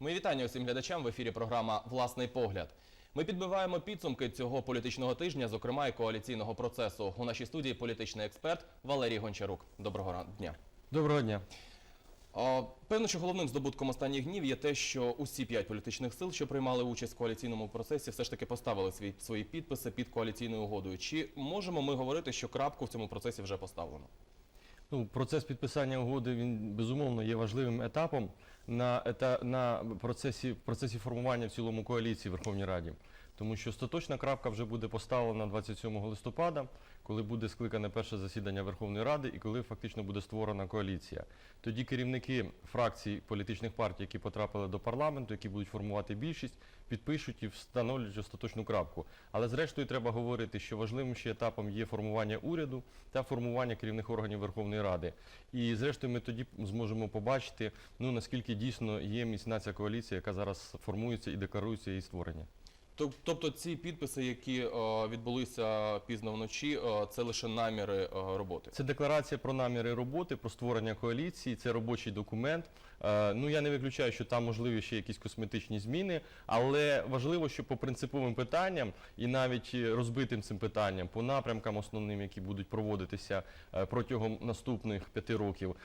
Ми вітання усім глядачам в ефірі програма Власний погляд. Ми підбиваємо підсумки цього політичного тижня, зокрема і коаліційного процесу. У нашій студії політичний експерт Валерій Гончарук. Доброго дня. Доброго дня. Певно, що головним здобутком останніх днів є те, що усі п'ять політичних сил, що приймали участь в коаліційному процесі, все ж таки поставили свої, свої підписи під коаліційною угодою. Чи можемо ми говорити, що крапку в цьому процесі вже поставлено? Ну, процес підписання угоди він безумовно є важливим етапом на, ета, на процесі, процесі формування в цілому коаліції в Верховній Раді. Тому що остаточна крапка вже буде поставлена 27 листопада, коли буде скликане перше засідання Верховної Ради і коли фактично буде створена коаліція. Тоді керівники фракцій політичних партій, які потрапили до парламенту, які будуть формувати більшість, підпишуть і встановлюють остаточну крапку. Але зрештою треба говорити, що важливим ще етапом є формування уряду та формування керівних органів Верховної Ради. І зрештою ми тоді зможемо побачити, ну наскільки дійсно є міцна ця коаліція, яка зараз формується і декларується її створення. Тоб- Тобто ці підписи, які е, відбулися пізно вночі, е, це лише наміри е, роботи. Це декларація про наміри роботи, про створення коаліції, це робочий документ. Е, Ну я не виключаю, що там можливі ще якісь косметичні зміни, але важливо, що по принциповим питанням і навіть е, розбитим цим питанням, по напрямкам основним, які будуть проводитися е, протягом наступних п'яти років,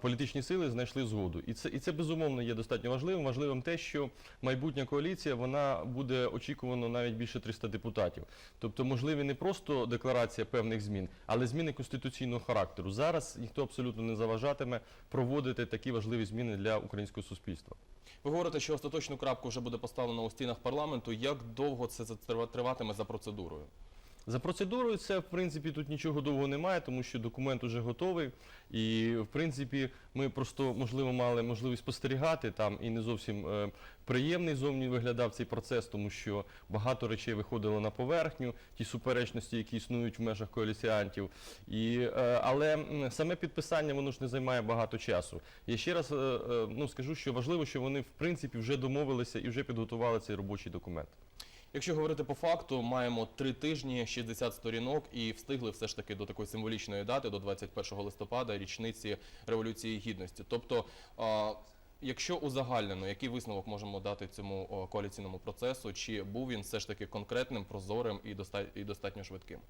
політичні сили знайшли згоду. І це і це безумовно є достатньо важливим. Важливим те, що майбутня коаліція вона буде очікувано навіть більше 300 депутатів. Тобто можливі не просто декларація певних змін, але зміни конституційного характеру. Зараз ніхто абсолютно не заважатиме проводити такі важливі зміни для українського суспільства. Ви говорите, що остаточну крапку вже буде поставлено у стінах парламенту. Як довго це триватиме за процедурою? За процедурою це в принципі тут нічого довго немає, тому що документ уже готовий. І в принципі ми просто можливо мали можливість спостерігати там і не зовсім е, приємний зовні виглядав цей процес, тому що багато речей виходило на поверхню, ті суперечності, які існують в межах коаліціантів. І, е, але саме підписання воно ж не займає багато часу. Я ще раз е, е, ну, скажу, що важливо, що вони в принципі вже домовилися і вже підготували цей робочий документ. Якщо говорити по факту, маємо три тижні, 60 сторінок і встигли все ж таки до такої символічної дати, до 21 листопада, річниці Революції Гідності. Тобто, якщо узагальнено, який висновок можемо дати цьому коаліційному процесу, чи був він все ж таки конкретним, прозорим і доста- і достатньо швидким?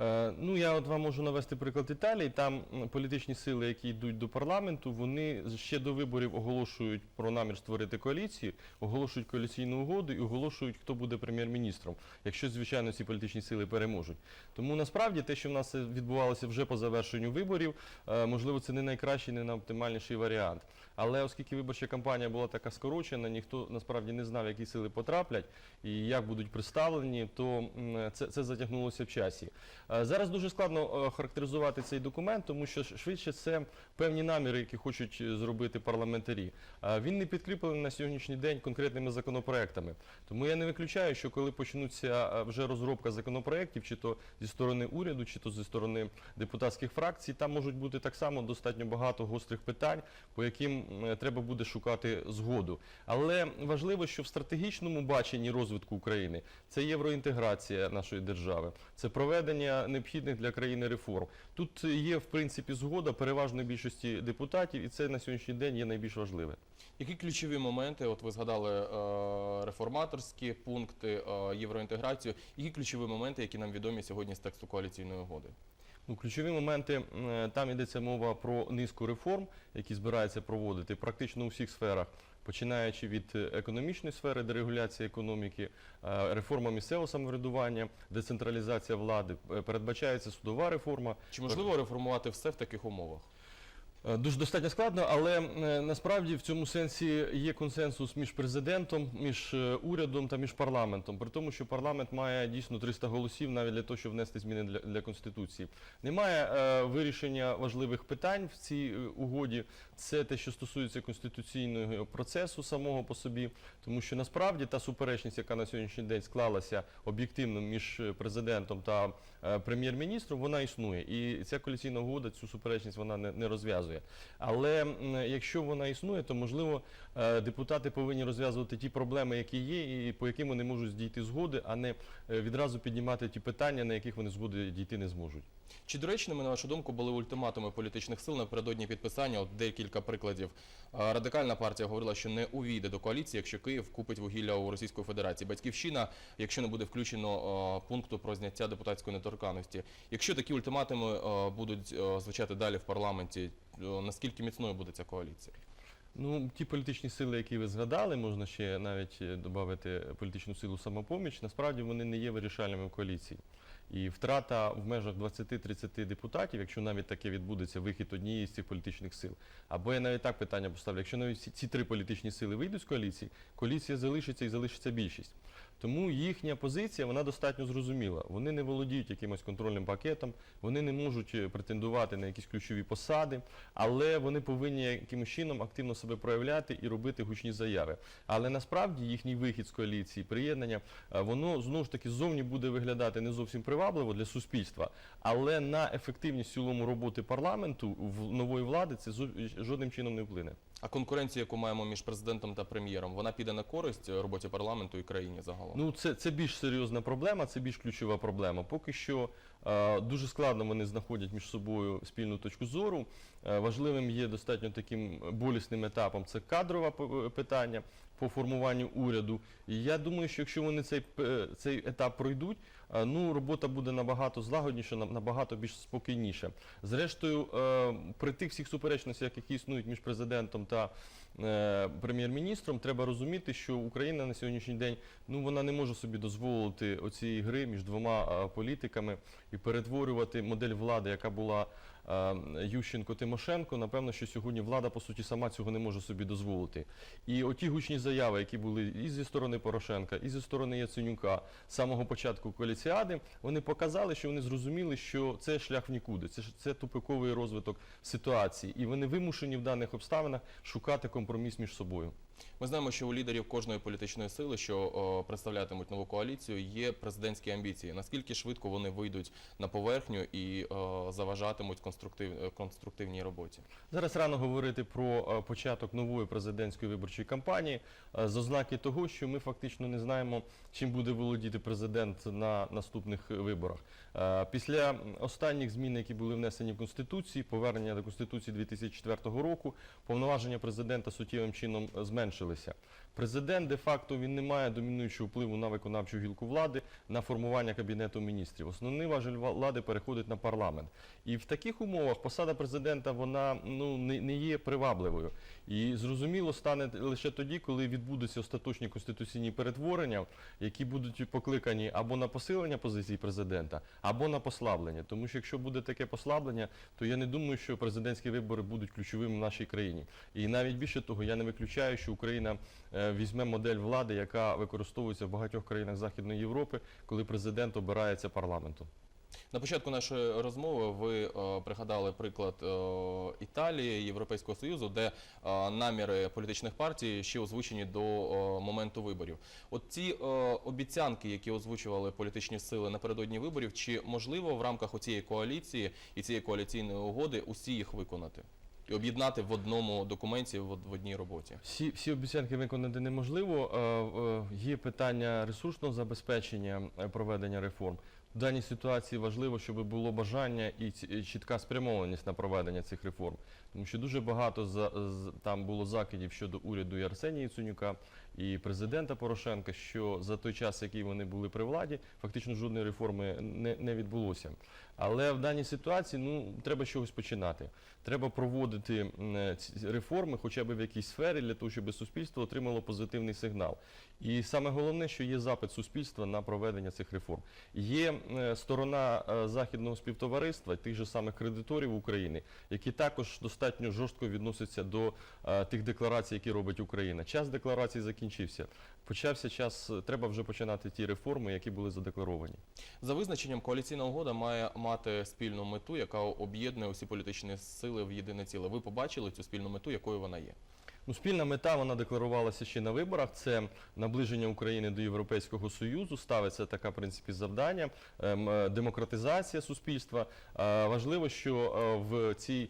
Е, Ну, я от вам можу навести приклад Італії. Там політичні сили, які йдуть до парламенту, вони ще до виборів оголошують про намір створити коаліцію, оголошують коаліційну угоду і оголошують, хто буде прем'єр-міністром, якщо, звичайно, ці політичні сили переможуть. Тому насправді те, що в нас відбувалося вже по завершенню виборів, е, можливо, це не найкращий, не найоптимальніший варіант. Але оскільки виборча кампанія була така скорочена, ніхто насправді не знав, які сили потраплять і як будуть представлені, то це, це затягнулося в часі. Е, Зараз дуже складно е, характеризувати цей документ, тому що швидше це певні наміри, які хочуть е, зробити парламентарі. Він не підкріплений на сьогоднішній день конкретними законопроектами. Тому я не виключаю, що коли почнуться вже розробка законопроєктів, чи то зі сторони уряду, чи то зі сторони депутатських фракцій, там можуть бути так само достатньо багато гострих питань, по яким треба буде шукати згоду. Але важливо, що в стратегічному баченні розвитку України це євроінтеграція нашої держави, це проведення необхідних для країни реформ. Тут є в принципі згода переважної більшості депутатів, і це на сьогоднішній день є найбільш важливе. Які ключові моменти? От ви згадали е, реформаторські пункти, е, євроінтеграцію. Які ключові моменти, які нам відомі сьогодні з тексту коаліційної угоди? Ну, ключові моменти там йдеться мова про низку реформ, які збираються проводити практично у всіх сферах, починаючи від е, економічної сфери, дерегуляції економіки, е, реформа місцевого самоврядування, децентралізація влади, е, передбачається судова реформа. Чи можливо реформувати все в таких умовах? Е, Дуже достатньо складно, але е, насправді в цьому сенсі є консенсус між президентом, між е, урядом та між парламентом. При тому, що парламент має дійсно 300 голосів навіть для того, щоб внести зміни для, для конституції. Немає е, вирішення важливих питань в цій угоді. Це те, що стосується конституційного процесу самого по собі, тому що насправді та суперечність, яка на сьогоднішній день склалася об'єктивно між президентом та е, прем'єр-міністром, вона існує. І ця коаліційна угода цю суперечність вона не, не розв'язує. Розв'язує. Але якщо вона існує, то можливо е, депутати повинні розв'язувати ті проблеми, які є, і по яким вони можуть дійти згоди, а не е, відразу піднімати ті питання, на яких вони згоди дійти не зможуть. Чи доречними, на вашу думку, були ультиматуми політичних сил напередодні підписання? От декілька прикладів. Радикальна партія говорила, що не увійде до коаліції, якщо Київ купить вугілля у Російської Федерації. Батьківщина, якщо не буде включено пункту про зняття депутатської недоторканності. Якщо такі ультиматуми будуть звучати далі в парламенті, наскільки міцною буде ця коаліція? Ну, ті політичні сили, які ви згадали, можна ще навіть е, додати політичну силу самопоміч, насправді вони не є вирішальними в коаліції. І втрата в межах 20-30 депутатів, якщо навіть таке відбудеться вихід однієї з цих політичних сил, або я навіть так питання поставлю, якщо навіть ці три політичні сили вийдуть з коаліції, коаліція залишиться і залишиться більшість. Тому їхня позиція вона достатньо зрозуміла. Вони не володіють якимось контрольним пакетом, вони не можуть е, претендувати на якісь ключові посади, але вони повинні якимось чином активно себе проявляти і робити гучні заяви. Але насправді їхній вихід з коаліції, приєднання, е, воно знову ж таки ззовні буде виглядати не зовсім привабливо для суспільства, але на ефективність цілому роботи парламенту в нової влади це жодним чином не вплине. А конкуренція, яку маємо між президентом та прем'єром, вона піде на користь е, роботі парламенту і країні загалом? Ну, це, це більш серйозна проблема, це більш ключова проблема. Поки що е, дуже складно вони знаходять між собою спільну точку зору. Е, важливим є достатньо таким болісним етапом це кадрове питання по формуванню уряду. І я думаю, що якщо вони цей, п- цей етап пройдуть, е, ну, робота буде набагато злагодніша, на- набагато більш спокійніша. Зрештою, е, при тих всіх суперечностях, які існують між президентом та е, прем'єр-міністром, треба розуміти, що Україна на сьогоднішній день ну вона не може собі дозволити оцієї гри між двома е, політиками і перетворювати модель влади, яка була е, Ющенко-Тимошенко. Напевно, що сьогодні влада по суті сама цього не може собі дозволити. І оті гучні заяви, які були і зі сторони Порошенка, і зі сторони Яценюка з самого початку коаліціади, вони показали, що вони зрозуміли, що це шлях в нікуди, це це тупиковий розвиток ситуації, і вони вимушені в даних обставинах шукати компроміс між собою. Ми знаємо, що у лідерів кожної політичної сили, що представлятимуть нову коаліцію, є президентські амбіції. Наскільки швидко вони вийдуть на поверхню і заважатимуть конструктив, е, конструктивній роботі? Зараз рано говорити про е, початок нової президентської виборчої кампанії е, з ознаки того, що ми фактично не знаємо, чим буде володіти президент на наступних виборах. Е, Після останніх змін, які були внесені в Конституції, повернення до Конституції 2004 року, повноваження президента суттєвим чином зменшилися. Президент де-факто він не має домінуючого впливу на виконавчу гілку влади, на формування кабінету міністрів. Основний важель влади переходить на парламент. І в таких умовах посада президента вона ну не, є привабливою. І зрозуміло стане лише тоді, коли відбудуться остаточні конституційні перетворення, які будуть покликані або на посилення позицій президента, або на послаблення. Тому що якщо буде таке послаблення, то я не думаю, що президентські вибори будуть ключовими в нашій країні. І навіть більше того, я не виключаю, що Україна е, візьме модель влади, яка використовується в багатьох країнах Західної Європи, коли президент обирається парламентом. На початку нашої розмови ви е, пригадали приклад е, Італії, Європейського Союзу, де е, наміри політичних партій ще озвучені до е, моменту виборів. От ці е, обіцянки, які озвучували політичні сили напередодні виборів, чи можливо в рамках оцієї коаліції і цієї коаліційної угоди усі їх виконати і об'єднати в одному документі, в, в одній роботі? Всі, всі обіцянки виконати неможливо. Е, е, Є питання ресурсного забезпечення е, проведення реформ. В даній ситуації важливо, щоб було бажання і чітка спрямованість на проведення цих реформ. Тому що дуже багато за, там було закидів щодо уряду і Арсенія Яценюка, і президента Порошенка, що за той час, який вони були при владі, фактично жодної реформи не, не відбулося. Але в даній ситуації ну, треба чогось починати. Треба проводити е, ці реформи хоча б в якійсь сфері для того, щоб суспільство отримало позитивний сигнал. І саме головне, що є запит суспільства на проведення цих реформ. Є е, сторона е, західного співтовариства, тих же самих кредиторів України, які також достатньо жорстко відносяться до тих декларацій, які робить Україна. Час декларацій закінчився. Почався час, е, треба вже починати ті реформи, які були задекларовані. За визначенням, коаліційна угода має мати спільну мету, яка об'єднує усі політичні сили в єдине ціле. Ви побачили цю спільну мету, якою вона є? Ну, спільна мета вона декларувалася ще на виборах. Це наближення України до Європейського союзу. Ставиться така в принципі завдання, ем, е, демократизація суспільства. Важливо, що е, в цій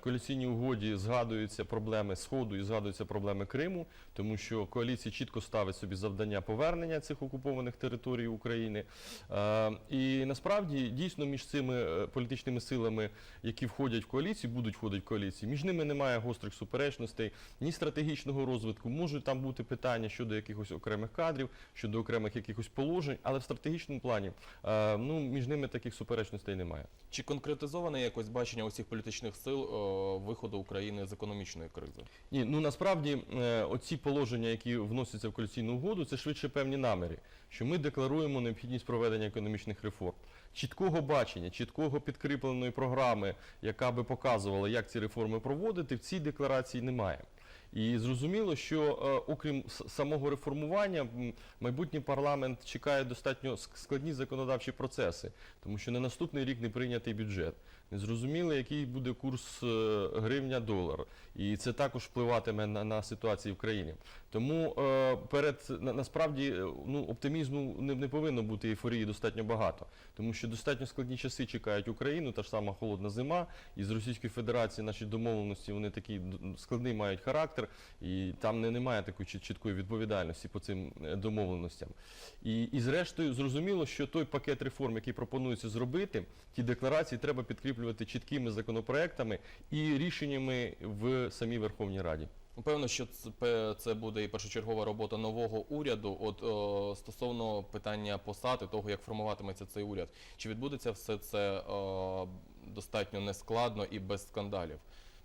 коаліційній угоді згадуються проблеми Сходу і згадуються проблеми Криму, тому що коаліція чітко ставить собі завдання повернення цих окупованих територій України. Е, І насправді дійсно між цими е, політичними силами, які входять в коаліцію, будуть входити в коаліцію, між ними немає гострих суперечностей, ні стратегічного розвитку. Можуть там бути питання щодо якихось окремих кадрів, щодо окремих якихось положень, але в стратегічному плані е, ну, між ними таких суперечностей немає. Чи конкретизоване якось бачення усіх політичних сил е, виходу України з економічної кризи? Ні, ну насправді е, оці положення, які вносяться в коаліційну угоду, це швидше певні наміри, що ми декларуємо необхідність проведення економічних реформ. Чіткого бачення, чіткого підкріпленої програми, яка би показувала, як ці реформи проводити, в цій декларації немає. І зрозуміло, що е, окрім самого реформування, майбутній парламент чекає достатньо складні законодавчі процеси, тому що на наступний рік не прийнятий бюджет. Не зрозуміло, який буде курс е, гривня-долар. І це також впливатиме на, на ситуацію в країні. Тому е, перед на, насправді е, ну, оптимізму не, не повинно бути ейфорії достатньо багато, тому що достатньо складні часи чекають Україну, та ж сама холодна зима. І з Російської Федерації наші домовленості вони такі складний мають характер, і там не, немає такої чіткої відповідальності по цим е, домовленостям. І, і зрештою зрозуміло, що той пакет реформ, який пропонується зробити, ті декларації треба підкріплювати чіткими законопроектами і рішеннями в самій Верховній Раді. Певно, що це, буде і першочергова робота нового уряду. От стосовно питання посади, того, як формуватиметься цей уряд, чи відбудеться все це достатньо нескладно і без скандалів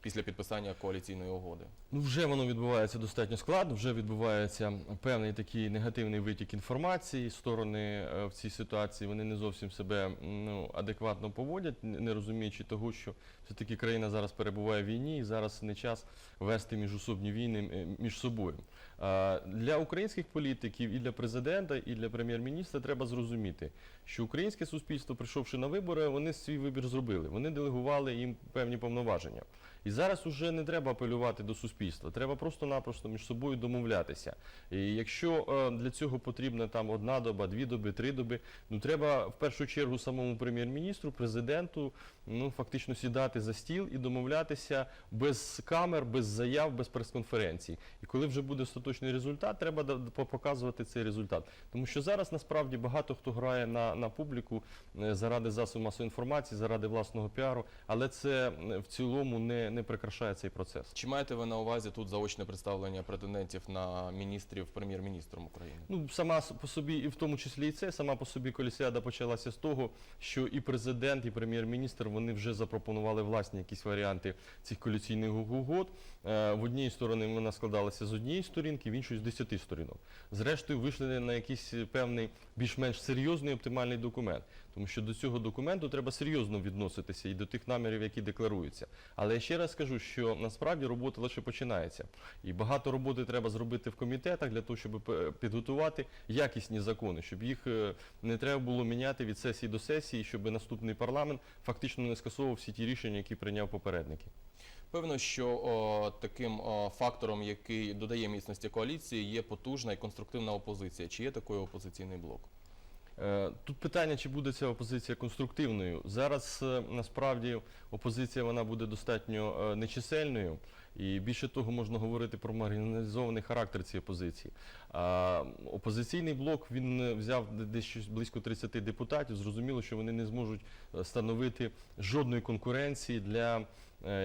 після підписання коаліційної угоди? Ну, вже воно відбувається достатньо складно, вже відбувається певний такий негативний витік інформації. Сторони е, в цій ситуації вони не зовсім себе ну, адекватно поводять, не розуміючи того, що все-таки країна зараз перебуває в війні і зараз не час вести міжособні війни е, між собою. Для українських політиків і для президента, і для прем'єр-міністра треба зрозуміти, що українське суспільство, прийшовши на вибори, вони свій вибір зробили. Вони делегували їм певні повноваження. І зараз уже не треба апелювати до суспільства, треба просто-напросто між собою домовлятися. І якщо е, для цього потрібна там одна доба, дві доби, три доби, ну треба в першу чергу самому прем'єр-міністру, президенту, ну фактично сідати за стіл і домовлятися без камер, без заяв, без прес-конференцій. І коли вже буде остаточний результат, треба показувати цей результат. Тому що зараз насправді багато хто грає на, на публіку е, заради засобів масової інформації, заради власного піару, але це е, в цілому не, не прикрашає цей процес. Чи маєте ви на увазі тут заочне представлення претендентів на міністрів прем'єр-міністром України? Ну, сама по собі, і в тому числі і це, сама по собі колісіада почалася з того, що і президент, і прем'єр-міністр вони вже запропонували власні якісь варіанти цих коаліційних угод. Е, В одній стороні вона складалася з однієї сторінки, в іншої з десяти сторінок. Зрештою, вийшли на якийсь певний більш-менш серйозний оптимальний документ. Тому що до цього документу треба серйозно відноситися і до тих намірів, які декларуються. Але я ще раз скажу, що насправді робота лише починається. І багато роботи треба зробити в комітетах для того, щоб е, підготувати якісні закони, щоб їх е, не треба було міняти від сесії до сесії, щоб наступний парламент фактично не скасовував всі ті рішення, які прийняв попередники. Певно, що о, таким о, фактором, який додає міцності коаліції, є потужна і конструктивна опозиція. Чи є такий опозиційний блок? Е, Тут питання, чи буде ця опозиція конструктивною. Зараз е, насправді опозиція вона буде достатньо е, нечисельною, і більше того, можна говорити про маргіналізований характер цієї опозиції. А опозиційний блок він взяв де- десь близько 30 депутатів. Зрозуміло, що вони не зможуть становити жодної конкуренції для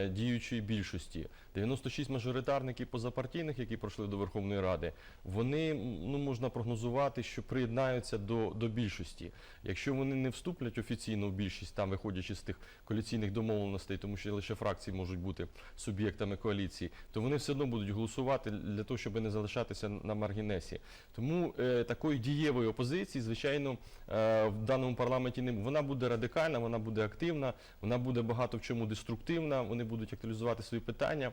діючої більшості. 96 мажоритарників позапартійних, які пройшли до Верховної Ради, вони ну можна прогнозувати, що приєднаються до, до більшості. Якщо вони не вступлять офіційно в більшість, там виходячи з тих коаліційних домовленостей, тому що лише фракції можуть бути суб'єктами коаліції, то вони все одно будуть голосувати для того, щоб не залишатися на маргінесі. Тому е, такої дієвої опозиції, звичайно, е, в даному парламенті не вона буде радикальна, вона буде активна, вона буде багато в чому деструктивна, вони будуть актуалізувати свої питання,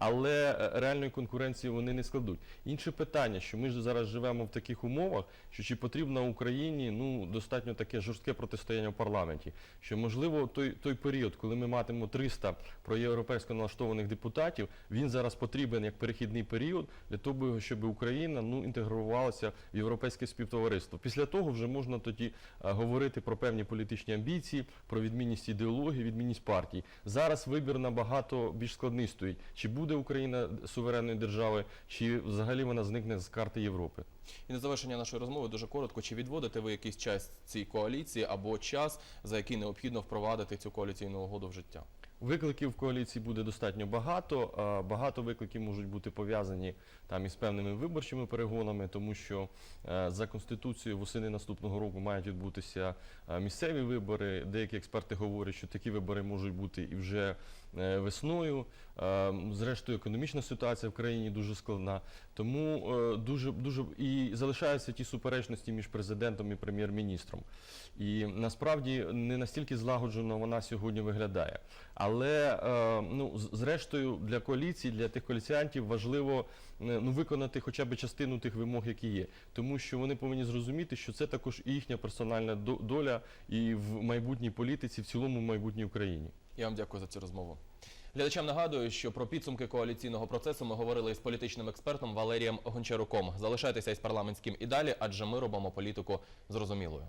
але е, реальної конкуренції вони не складуть. Інше питання, що ми ж зараз живемо в таких умовах, що чи потрібно Україні ну достатньо таке жорстке протистояння в парламенті, що можливо той той період, коли ми матимемо 300 проєвропейсько налаштованих депутатів, він зараз потрібен як перехідний період для того, щоб Україна ну інтегрувалася в європейське співтовариство. Після того вже можна тоді е, говорити про певні політичні амбіції, про відмінність ідеології, відмінність партій. Зараз вибір набагато більш складний стоїть. Чи буде Україна суверенною державою, чи взагалі вона зникне з карти Європи? І на завершення нашої розмови дуже коротко, чи відводите ви якийсь час цій коаліції або час, за який необхідно впровадити цю коаліційну угоду в життя? Викликів в коаліції буде достатньо багато. Багато викликів можуть бути пов'язані там із певними виборчими перегонами, тому що е, за конституцією восени наступного року мають відбутися е, місцеві вибори. Деякі експерти говорять, що такі вибори можуть бути і вже весною. Е, Зрештою, економічна ситуація в країні дуже складна. Тому е, дуже дуже і залишаються ті суперечності між президентом і прем'єр-міністром. І насправді не настільки злагоджено вона сьогодні виглядає. Але е, ну, зрештою для коаліції, для тих коаліціантів важливо е, ну, виконати хоча б частину тих вимог, які є. Тому що вони повинні зрозуміти, що це також і їхня персональна доля і в майбутній політиці, в цілому в майбутній Україні. Я вам дякую за цю розмову. Глядачам нагадую, що про підсумки коаліційного процесу ми говорили із політичним експертом Валерієм Гончаруком. Залишайтеся із парламентським і далі, адже ми робимо політику зрозумілою.